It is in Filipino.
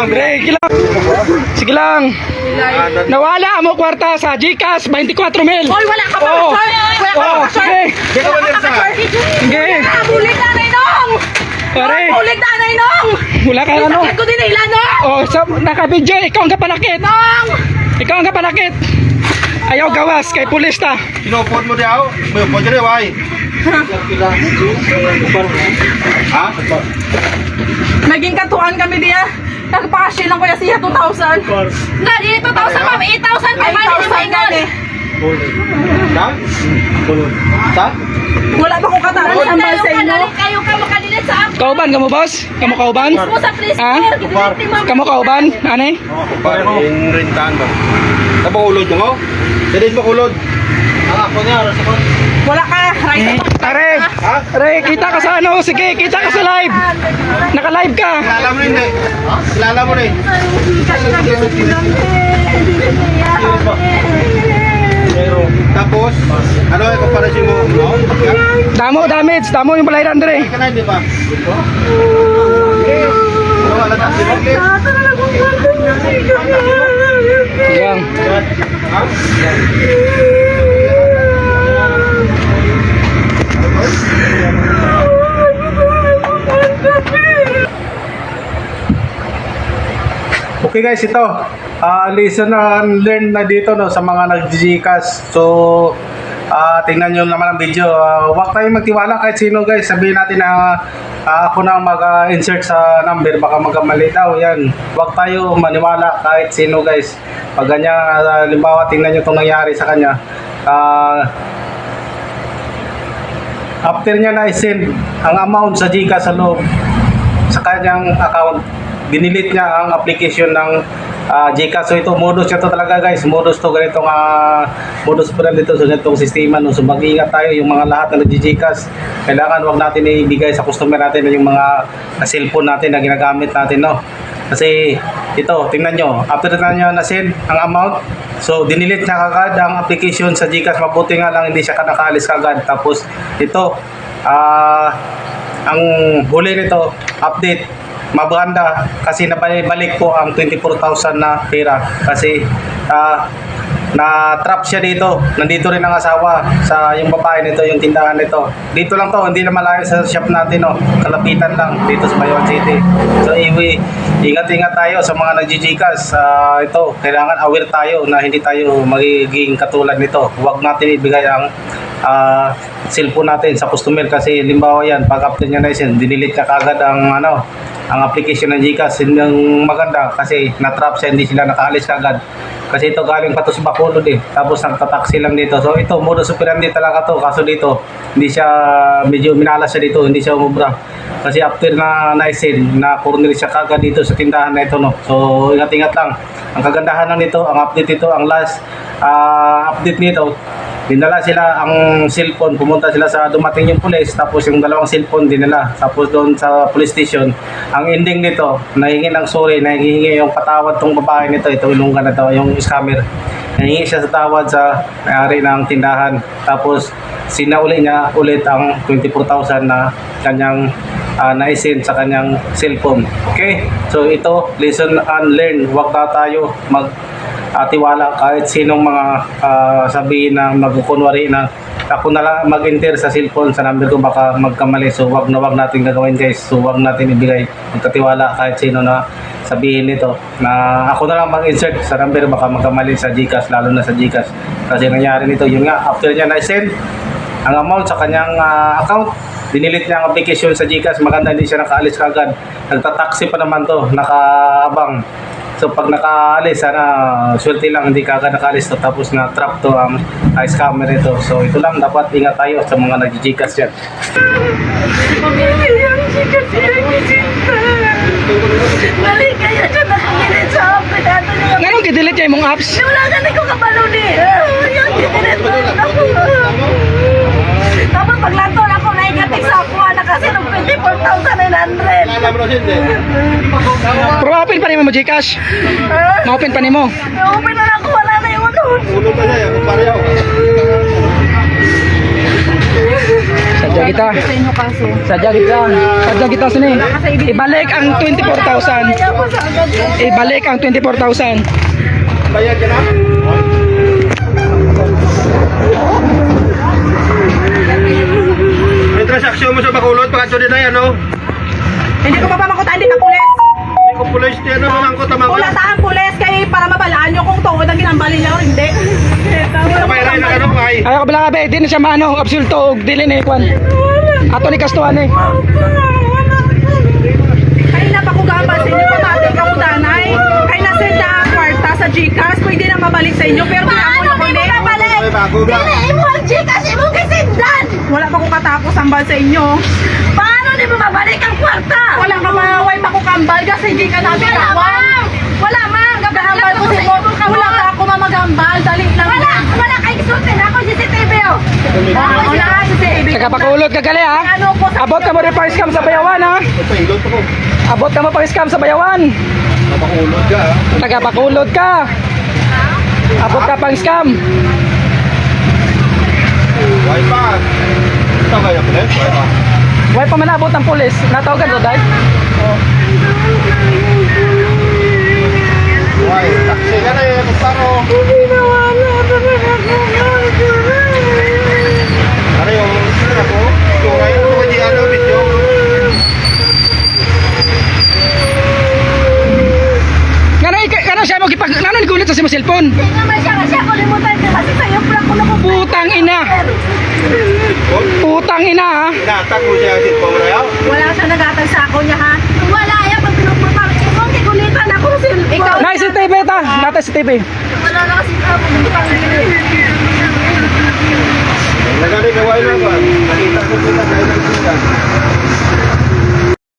lang. Pre, sige lang. Sige lang. Nawala mo kwarta sa Gcash, 24 mil. Hoy, wala ka pa, Oo. sir! Wala ka Oo, pa, sir! sige. Wala ka pa, sir! Sige. Bulig na, Nainong! Pare, Bulig na, Nainong! wala ka ano. Sakit ko din, Ila, no? Oh, sa naka-video, ikaw ang kapanakit. Nong! Ikaw ang kapanakit. Ayaw gawas kay pulis ta. Sinupot mo diyaw. May upot dyan, why? Ha? Naging katuan kami diya. Nagpakashi lang kuya siya 2,000. Nadi 2,000 ma'am, 8,000 pa man ni Maingon. Ha? Ha? Wala pa kong kataan sa mal sa inyo. Kayo ka makadilit sa ako. Kauban ka mo, boss? Kamu kauban? Mo sa. Ha? Ni ma'am. Kamu kauban? Ane? Pare ko. Yung rintahan ba? Napakulod mo mo? Hindi mo kulod. Ah, ako niya. Wala ka, right? Are, are, kita ka sa ano? Sige, kita ka sa live. Naka-live ka. Kilala mo rin eh. Kilala mo rin. Tapos, ano yung comparison mo? No? Damo damage, damo yung balay Andre. Ka na, di ba? Ano, Okay guys, ito. ah lesson and learn na dito no sa mga nag-Gcash. So, ah tingnan nyo naman ang video. Ah, huwag tayong magtiwala kahit sino guys. Sabihin natin na ah, ako na mag-insert sa number, baka magkamali daw. Yan. Huwag tayo maniwala kahit sino guys. Pag ganyan, ah, halimbawa tingnan nyo itong nangyari sa kanya. Ah, after niya na i-send ang amount sa Gcash sa loob sa kanyang account, dinilit niya ang application ng ah, Gcash. So ito, modus niya to talaga guys. Modus to ganitong uh, modus pa dito sa ganitong sistema. No? So mag-iingat tayo yung mga lahat na nag-Gcash. Kailangan wag natin ibigay sa customer natin yung mga ah, cellphone natin na ginagamit natin. No? Kasi ito, tingnan nyo, after na nyo na-send ang amount, so dinilit niya kagad ang application sa Gcash. Mabuti nga lang hindi siya nakaalis kagad. Tapos ito, ah ang huli nito, update, mabanda kasi nabalik ko ang 24,000 na pera kasi ah, na trap siya dito. Nandito rin ang asawa sa yung babae nito yung tindahan nito. Dito lang to hindi na malayo sa shop natin no. Kalapitan lang dito sa Bayon City. So iwi ingat-ingat tayo sa mga nagjijikas Ah, ito kailangan aware tayo na hindi tayo magiging katulad nito. Huwag natin ibigay ang ah, cellphone natin sa customer kasi limbawa yan pag after niya isin dinilit niya kagad ang ano ang application ng Gcash. Ang maganda kasi na-trap siya hindi sila nakaalis kagad kasi ito galing pa to sa Bacolod eh tapos nagtataksi lang dito. So ito modus operandi talaga to. Kaso dito hindi siya medyo minalas siya dito. Hindi siya umubra. Kasi after na naisin na corner siya kagad dito sa tindahan na ito no? So ingat-ingat lang. Ang kagandahan lang nito ang update ito ang last ah, update nito dinala sila ang cellphone, pumunta sila sa dumating yung police, tapos yung dalawang cellphone dinala. Tapos doon sa police station, ang ending nito, nahingi ng sorry, nahingi yung patawad tong babae nito, itong ilunggan na to, yung scammer. Nahingi siya sa tawad sa may-ari ng tindahan. Tapos sinauli niya ulit ang 24,000 na kanyang uh, naisin sa kanyang cellphone. Okay? So ito, lesson unlearn. Huwag na tayo mag uh, tiwala kahit sinong mga ah, sabihin na magkukunwari na ako na lang mag-enter sa cellphone sa number ko baka magkamali. So wag na wag natin gagawin guys. So wag natin ibigay. Magkatiwala kahit sino na sabihin nito na ako na lang mag-insert sa number baka magkamali sa Gcash lalo na sa Gcash. Kasi nangyari nito yun nga after niya na-send ang amount sa kanyang ah, account dinilit niya ang application sa Gcash. Maganda hindi siya nakaalis kagad nagtataksi pa naman to nakaabang So pag nakaalis, sana swerte lang hindi ka agad nakaalis to tapos na trap to ang uh, scammer ito. So ito lang dapat ingat tayo sa mga nagjijikas yan. Balik kayo dyan nakikilit sa akin. Ato niyo. Nganong gidelete niya imong apps? Wala ka na ko kabalo ni. Yung kikilit mo. Tapos paglanto na ako naigatik sa ako na kasi ng 24,900. Pero open pa nimo mo Gcash. Ah, Ma-open pa nimo. Uwi na lang ako, wala na yung unod. Ulo pa siya, pareho. Sa Sadya kita. Sa inyo kaso. Sadya kita. Sadya kita sini. Ibalik ang 24,000. Ibalik ang 24,000. Bayad ka na? Transaksyon mo sa Bacolod, pagkatso din ay ano? Hindi ko pa pamakutaan din ang pulis. Hindi ko pulis din, ano naman ko tamang Wala taan pulis kay para mabalaan nyo kung tuod ang ginambali niya o hindi. Sabay na ano kay. Ayaw ko bilang abe, di na siya maano, absoluto, og dili ni kwan. Ato ni kastuan eh. Kaya na pa ko gambal sa inyo, pamating ka mo danay. Kaya na send na ang kwarta sa Gcash, pwede na mabalik sa inyo. Pero Paano kailangan di mo na nabalik? Ay, bago ba? Dili mo ang Gcash mo kasindan! Wala pa ko ambal sa inyo. Paano di mo mabalik ang kwarta? Wala ka maway pa ko kambal kasi hindi ka namin Wala kawan. ma'am! Wala ma'am! Gahambal ko sa inyo. Wala ka ako mamagambal. Dali lang. Wala! Wala kay gisultin ako CCTV oh! Ah, wala ka sa CCTV. Tagapakulot ka gali ha. Ano ko sa Abot ka mo rin pang scam sa bayawan ha. Pailot ako. Abot ka mo pang scam sa bayawan. Napakulot ka. ah. Tagapakulot ka. Abot ka pang scam. Pa? Ito kaya pulis? Why pa? Why pa man abot ng pulis? Natawagan do dai? Why? Taxi ka na eh, paro. Ano yung, ano ko? Yung ngayon, ito kaya ano, video. Ngano siya mo gipag ngano ni gulit sa si mo cellphone? Hindi naman siya kasi ako limutan ka kasi sa'yo pala ko naman Putang ina. Putang ina ha. Inatag mo siya ang cellphone na yaw. Wala siya nagatag sa ako niya ha. Wala yan pag pinupapang ko hindi kulitan ako kasi Ikaw Nay si TV ta. Nata si TV. Wala na kasi ako pinupang Nagaling na wala ba? Nakita ko sila dahil nagsitan.